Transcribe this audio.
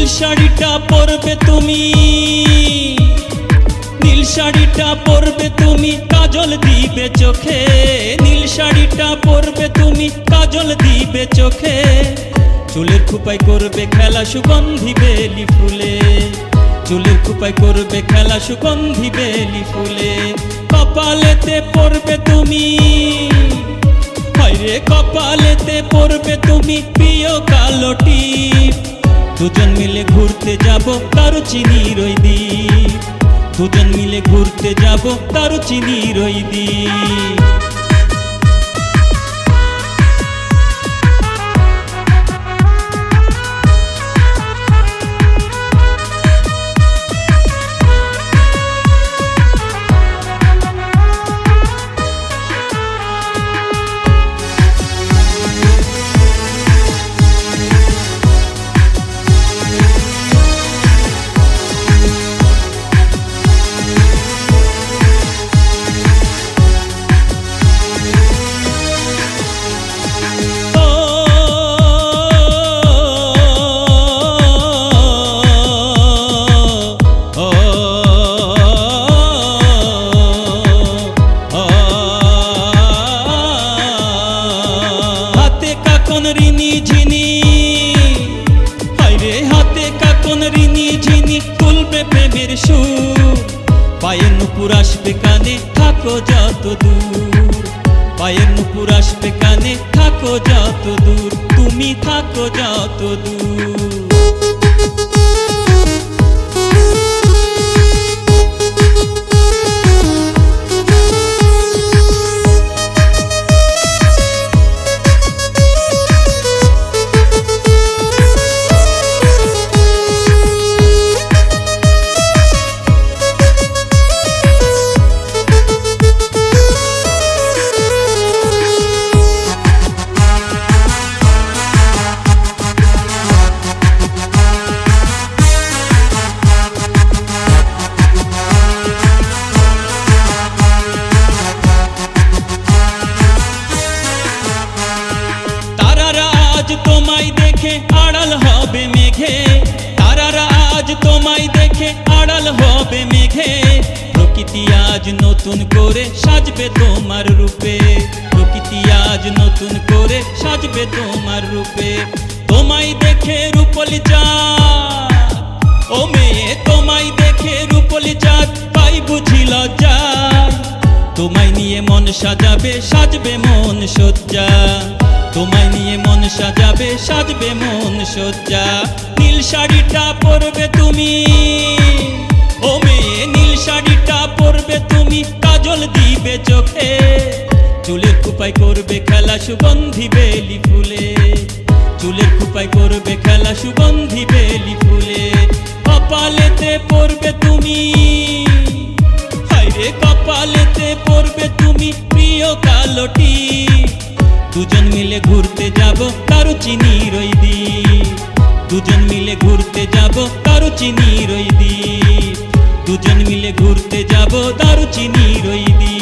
নীল শাড়িটা পরবে তুমি। নীল শাড়িটা পরবে তুমি, কাজল দিবে চোখে। নীল শাড়িটা পরবে তুমি, কাজল দিবে চোখে। চুলের খুপাই করবে খেলা সুগন্ধি বেলি ফুলে। চুলের খুপাই করবে খেলা সুগন্ধি বেলি ফুলে। কপালেতে পরবে তুমি। হায়রে, কপালেতে পরবে তুমি, প্রিয় কালো টিপ। দুজন মিলে ঘুরতে যাব কারও চিনি রই দ্বীপ। দুজন মিলে ঘুরতে যাব কারও চিনি রই দ্বীপ। কানে থাকো যত দূর পায়ের নুপুর আসবে কানে থাকো যত দূর তুমি থাকো যত দূর তোমায় দেখে আড়াল হবে মেঘে। প্রকৃতি আজ নতুন করে সাজবে তোমার রূপে। প্রকৃতি আজ নতুন করে সাজবে তোমার রূপে। তোমায় দেখে রূপলি চাঁদ ও মেয়ে, তোমায় দেখে রূপলি চাঁদ পাই বুঝি লজ্জা। তোমায় নিয়ে মন সাজাবে, সাজবে মন সজ্জা তোমায় নিয়ে মন সাজাবে, সাজবে মন সজ্জা শাড়িটা পরবে তুমি। ও মেয়ে, নীল শাড়িটা পরবে তুমি। কাজল দিবে চোখে। চুলের কুপাই করবে খেলা সুগন্ধি বেলি ফুলে। চুলের কুপাই করবে খেলা সুগন্ধি বেলি ফুলে। কপালেতে পরবে তুমি। হাইরে কপালেতে পড়বে তুমি প্রিয় কালোটি। দুজন মিলে ঘুরতে যাব কারও চিনি রই দ্বীপ দুজন মিলে ঘুরতে যাব দারুচিনি রই দি দুজন মিলে ঘুরতে যাব দারুচিনি রই দি